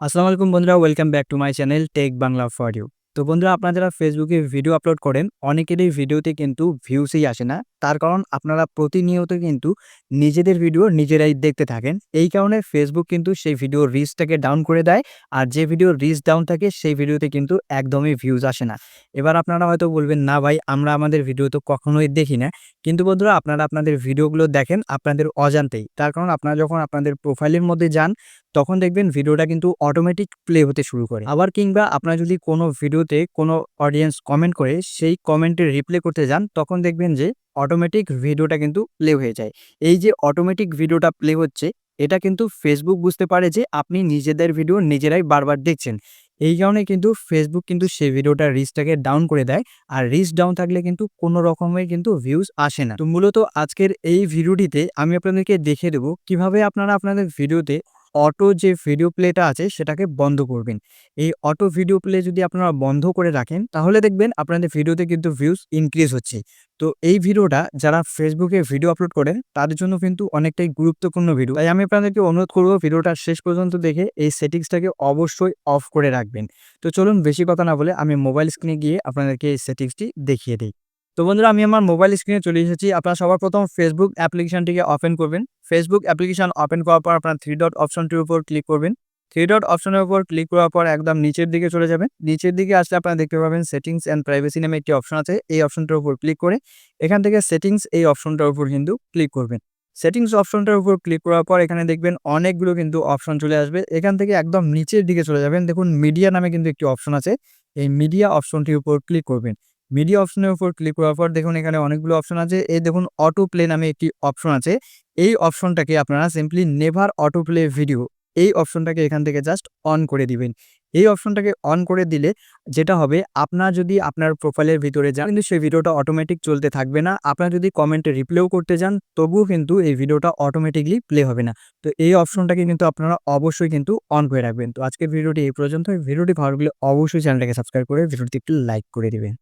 আসসালামু আলাইকুম বন্ধুরা welcome back to my channel tech Bangla for you তো বন্ধুরা, আপনারা যারা ফেসবুকে ভিডিও আপলোড করেন, অনেকেরই ভিডিওতে কিন্তু ভিউসই আসে না। তার কারণ আপনারা প্রতিনিয়ত কিন্তু নিজেদের ভিডিও নিজেরাই দেখতে থাকেন। এই কারণে ফেসবুক কিন্তু সেই ভিডিও রিচটাকে ডাউন করে দেয়, আর যে ভিডিও রিচ ডাউন থাকে, সেই ভিডিওতে কিন্তু একদমই ভিউজ আসে না। এবার আপনারা হয়তো বলবেন, না ভাই, আমরা আমাদের ভিডিও তো কখনোই দেখি না। কিন্তু বন্ধুরা, আপনারা আপনাদের ভিডিওগুলো দেখেন আপনাদের অজান্তেই। তার কারণ আপনারা যখন আপনাদের প্রোফাইলের মধ্যে যান তখন দেখবেন ভিডিওটা কিন্তু অটোমেটিক প্লে হতে শুরু করে। আবার কিংবা আপনারা যদি কোনো ভিডিওতে কোনো অডিয়েন্স কমেন্ট করে, সেই কমেন্টের রিপ্লে করতে যান, তখন দেখবেন যে অটোমেটিক ভিডিওটা কিন্তু প্লে হয়ে যায়। এই যে অটোমেটিক ভিডিওটা প্লে হচ্ছে, এটা কিন্তু ফেসবুক বুঝতে পারে যে আপনি নিজেদের ভিডিও নিজেরাই বারবার দেখছেন। এই কারণে কিন্তু ফেসবুক কিন্তু সেই ভিডিওটার রিচটাকে ডাউন করে দেয়, আর রিচ ডাউন থাকলে কিন্তু কোনো রকমের কিন্তু ভিউজ আসে না। তো মূলত আজকের এই ভিডিওটিতে আমি আপনাদেরকে দেখে দেবো কীভাবে আপনারা আপনাদের ভিডিওতে অটো যে ভিডিও প্লেটা আছে সেটাকে বন্ধ করবেন। এই অটো ভিডিও প্লে যদি আপনারা বন্ধ করে রাখেন, তাহলে দেখবেন আপনাদের ভিডিওতে কিন্তু ভিউজ ইনক্রিজ হচ্ছে। তো এই ভিডিওটা যারা ফেসবুকে ভিডিও আপলোড করেন, তাদের জন্য কিন্তু অনেকটাই গুরুত্বপূর্ণ ভিডিও তাই আমি আপনাদেরকে অনুরোধ করব ভিডিওটা শেষ পর্যন্ত দেখে এই সেটিংসটাকে অবশ্যই অফ করে রাখবেন। তো চলুন বেশি কথা না বলে আমি মোবাইল স্ক্রিনে গিয়ে আপনাদেরকে এই সেটিংসটি দেখিয়ে দিই। তো বন্ধুরা, আমি আমার মোবাইল স্ক্রিনে চলে এসেছি। আপনারা সবার প্রথম ফেসবুক অ্যাপ্লিকেশনটিকে ওপেন করবেন। ফেসবুক অ্যাপ্লিকেশন ওপেন করার পর আপনার থ্রি ডট অপশনটির উপর ক্লিক করবেন। থ্রি ডট অপশনের উপর ক্লিক করার পর একদম নিচের দিকে চলে যাবেন। নিচের দিকে আসলে আপনারা দেখতে পাবেন সেটিংস অ্যান্ড প্রাইভেসি নামে একটি অপশন আছে। এই অপশনটার উপর ক্লিক করে এখান থেকে সেটিংস এই অপশনটার উপর কিন্তু ক্লিক করবেন। সেটিংস অপশনটার উপর ক্লিক করার পর এখানে দেখবেন অনেকগুলো কিন্তু অপশন চলে আসবে। এখান থেকে একদম নিচের দিকে চলে যাবেন। দেখুন মিডিয়া নামে কিন্তু একটি অপশন আছে। এই মিডিয়া অপশনটির উপর ক্লিক করবেন। মিডিয়া অপশনের উপর ক্লিক করার পর দেখুন এখানে অনেকগুলো অপশন আছে। এই দেখুন অটো প্লে নামে একটি অপশন আছে। এই অপশনটাকে আপনারা simply never auto play video এই অপশনটাকে এখান থেকে জাস্ট অন করে দিবেন। এই অপশনটাকে অন করে দিলে যেটা হবে, আপনার যদি আপনার প্রোফাইলের ভিতরে যান, কিন্তু সেই ভিডিওটা অটোমেটিক চলতে থাকবে না। আপনার যদি কমেন্টে রিপ্লেও করতে যান, তবুও কিন্তু এই ভিডিওটা অটোমেটিকলি প্লে হবে না। তো এই অপশনটাকে কিন্তু আপনারা অবশ্যই কিন্তু অন করে রাখবেন। তো আজকের ভিডিওটি এই পর্যন্ত ভিডিওটি ভালো লাগলে অবশ্যই চ্যানেলটাকে সাবস্ক্রাইব করে ভিডিওটি একটু লাইক করে দিবেন।